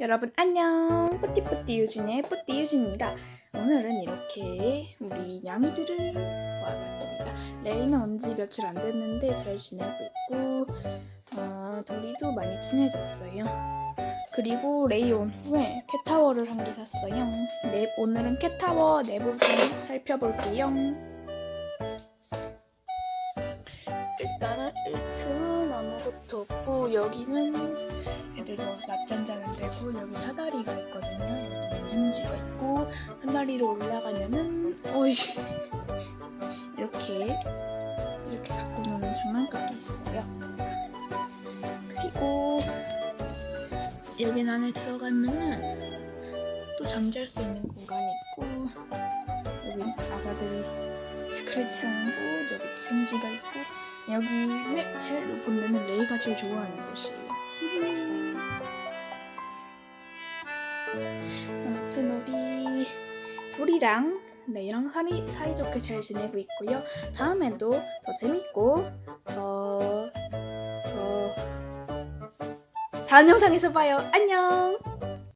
여러분 안녕. 뿌띠뿌띠 유진의 뿌띠 유진입니다. 오늘은 이렇게 우리 냥이들을 모아봤습니다. 레이는 온지 며칠 안 됐는데 잘 지내고 있고 어, 둘이도 많이 친해졌어요. 그리고 레이 온 후에 캣타워를 한 개 샀어요. 네, 오늘은 캣타워 내부 좀 살펴볼게요. 일단은 1층은 아무것도 없고 여기는 애들 누워서 낮잠 데고 여기 사다리가 있거든요. 여기 면생쥐가 있고 사다리로 올라가면은 어이 이렇게 이렇게 갖고 노는 장난감이 있어요. 그리고 여기 안에 들어가면은 또 잠잘 수 있는 공간이 있고 여기 아가들이 스크래치 하는 곳 여기 또 생쥐가 있고 여기 맨 제일 높은 데는 레이가 제일 좋아하는 곳이에요. 아무튼 우리 둘이랑 레이랑 사이, 사이좋게 잘 지내고 있고요. 다음에도 더 재밌고 더, 더 다음 영상에서 봐요. 안녕!